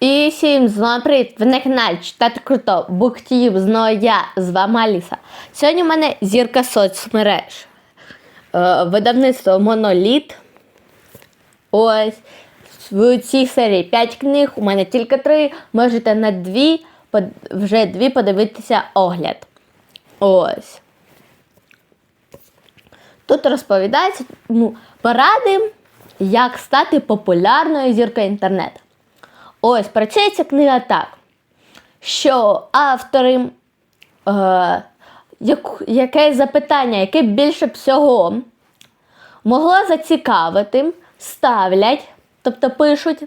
І всім з вами привіт! Ви на каналі Читати Круто, Буктів, знову я, з вами Аліса. Сьогодні в мене зірка соцмереж. Е, видавництво Моноліт. Ось. В цій серії 5 книг, у мене тільки 3. Можете на дві, под- вже дві подивитися огляд. Ось. Тут розповідається ну, поради, як стати популярною зіркою інтернету. Ось працює ця книга так, що автори е, як, якесь запитання, яке більше всього могло зацікавити, ставлять, тобто пишуть,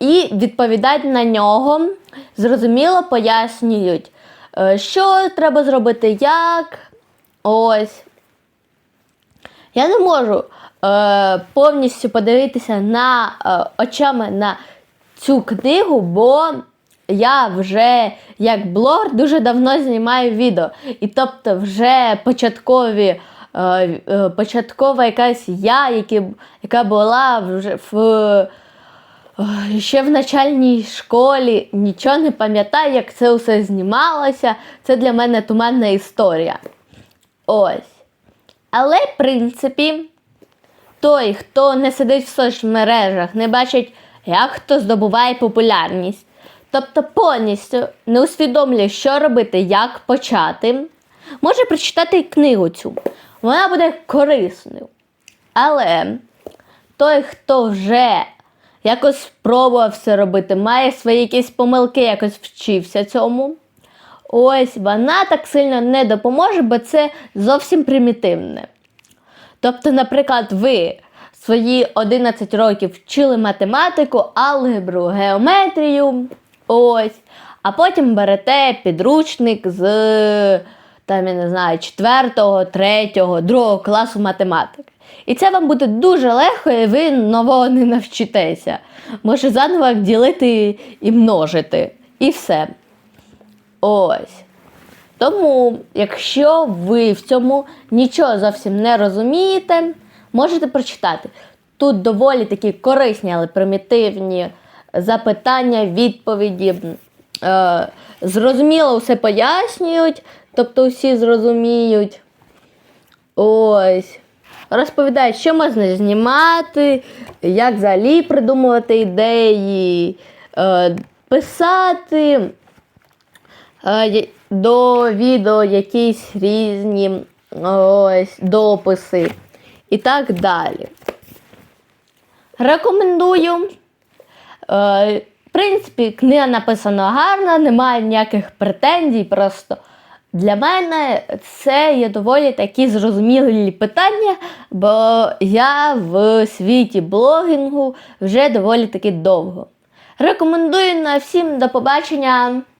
і відповідають на нього, зрозуміло пояснюють, е, що треба зробити, як. Ось. Я не можу е, повністю подивитися на е, очами на цю книгу, бо я вже як блогер дуже давно знімаю відео. І тобто вже початкові, е, е, початкова якась я, які, яка була вже в. е, Ще в начальній школі нічого не пам'ятаю, як це все знімалося. Це для мене туманна історія. Ось. Але, в принципі, той, хто не сидить в соцмережах, не бачить, як хто здобуває популярність, тобто повністю не усвідомлює, що робити, як почати, може прочитати книгу цю. Вона буде корисною. Але той, хто вже якось спробував все робити, має свої якісь помилки, якось вчився цьому. Ось вона так сильно не допоможе, бо це зовсім примітивне. Тобто, наприклад, ви свої 11 років вчили математику, алгебру, геометрію, ось, а потім берете підручник з там, я не знаю, 4, 3, 2 класу математики. І це вам буде дуже легко, і ви нового не навчитеся. Може заново ділити і множити. І все. Ось. Тому, якщо ви в цьому нічого зовсім не розумієте, можете прочитати. Тут доволі такі корисні, але примітивні запитання, відповіді. Е, зрозуміло все пояснюють, тобто всі зрозуміють. Ось. Розповідають, що можна знімати, як взагалі придумувати ідеї, е, писати е, до відео якісь різні ось, дописи і так далі. Рекомендую. Е, в принципі, книга написана гарно, немає ніяких претензій. Просто для мене це є доволі такі зрозумілі питання, бо я в світі блогінгу вже доволі таки довго. Рекомендую на всім до побачення.